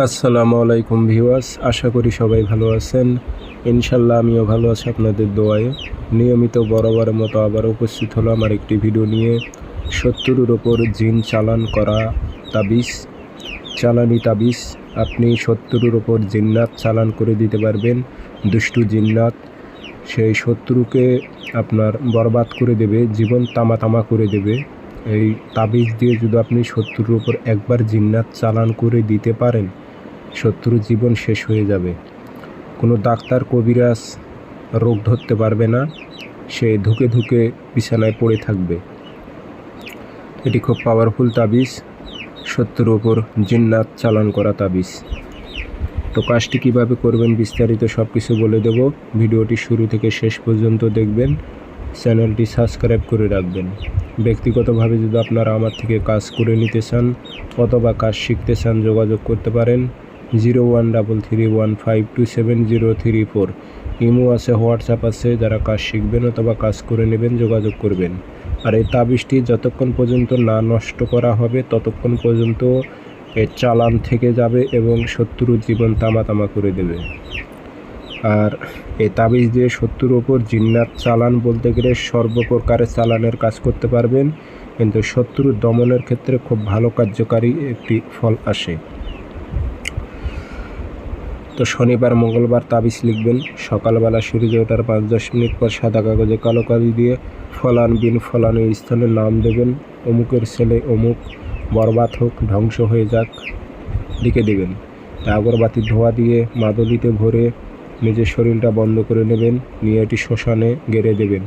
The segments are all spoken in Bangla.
আসসালামু আলাইকুম ভিউয়ার্স, আশা করি সবাই ভালো আছেন। ইনশাল্লাহ আমিও ভালো আছি আপনাদের দোয়ায়। নিয়মিত বরাবরের মতো আবার উপস্থিত হলো আমার একটি ভিডিও নিয়ে। সত্তরের ওপর জিন চালান করা তাবিজ, চালানি তাবিজ, আপনি সত্তরের ওপর জিন্নাত চালান করে দিতে পারবেন, দুষ্টু জিন্নাত। সেই শত্রুকে আপনার বরবাদ করে দেবে, জীবন তামা তামা করে দেবে। এই তাবিজ দিয়ে যদি আপনি শত্রুর উপর একবার জিন্নাত চালান করে দিতে পারেন, শত্রুর জীবন শেষ হয়ে যাবে। কোনো ডাক্তার কবিরাজ রোগ ধরতে পারবে না, সে ধুকে ধুকে বিছানায় পড়ে থাকবে। এটি খুব পাওয়ারফুল তাবিজ, শত্রুর ওপর জিন্নাত চালান করা তাবিজ। তো কাজটি কীভাবে করবেন বিস্তারিত সব কিছু বলে দেব। ভিডিওটি শুরু থেকে শেষ পর্যন্ত দেখবেন। চ্যানেলটি সাবস্ক্রাইব করে রাখবেন। ব্যক্তিগতভাবে যদি আপনারা আমার থেকে কাজ করে নিতে চান অথবা কাজ শিখতে চান, যোগাযোগ করতে পারেন zero one double three one five two seven zero three four. Imo আছে, হোয়াটসঅ্যাপ আছে, যারা কাজ শিখবেন অথবা কাজ করে নেবেন, যোগাযোগ করবেন। আর এই তাবিজটি যতক্ষণ পর্যন্ত না নষ্ট করা হবে, ততক্ষণ পর্যন্ত এর চালান থেকে যাবে এবং শত্রুর জীবন তামা তামা করে দেবে। আর এই তাবিজ দিয়ে শত্রুর ওপর জিন্নাত চালান বলতে গেলে সর্বপ্রকারের চালানের কাজ করতে পারবেন। কিন্তু শত্রুর দমনের ক্ষেত্রে খুব ভালো কার্যকারী একটি ফল আসে। তো শনিবার, মঙ্গলবার তাবিজ লিখবেন। সকালবেলা সূর্য ওঠার পাঁচ দশ মিনিট পর সাদা কাগজে কালো কালি দিয়ে ফলান বিন ফলান এই স্থানের নাম দেবেন। অমুকের ছেলে অমুক, বরবাদ হোক, ধ্বংস হয়ে যাক, লিখে দেবেন। তা আগরবাতির ধোয়া দিয়ে মাদলিতে ভরে নিজের শরীরটা বন্ধ করে নেবেন, নিয়ে এটি শ্মশানে গেড়ে দেবেন।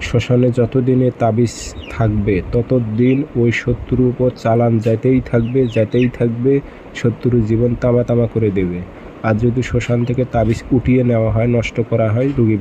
শ্মশানে যতদিনে তাবিজ থাকবে, ততদিন ওই শত্রুর উপর চালান যেতেই থাকবে যেতেই থাকবে, শত্রুর জীবন তামা তামা করে দেবে। আর যদি শ্মশান থেকে তাবিজ উঠিয়ে নেওয়া হয়, নষ্ট করা হয়, রুগী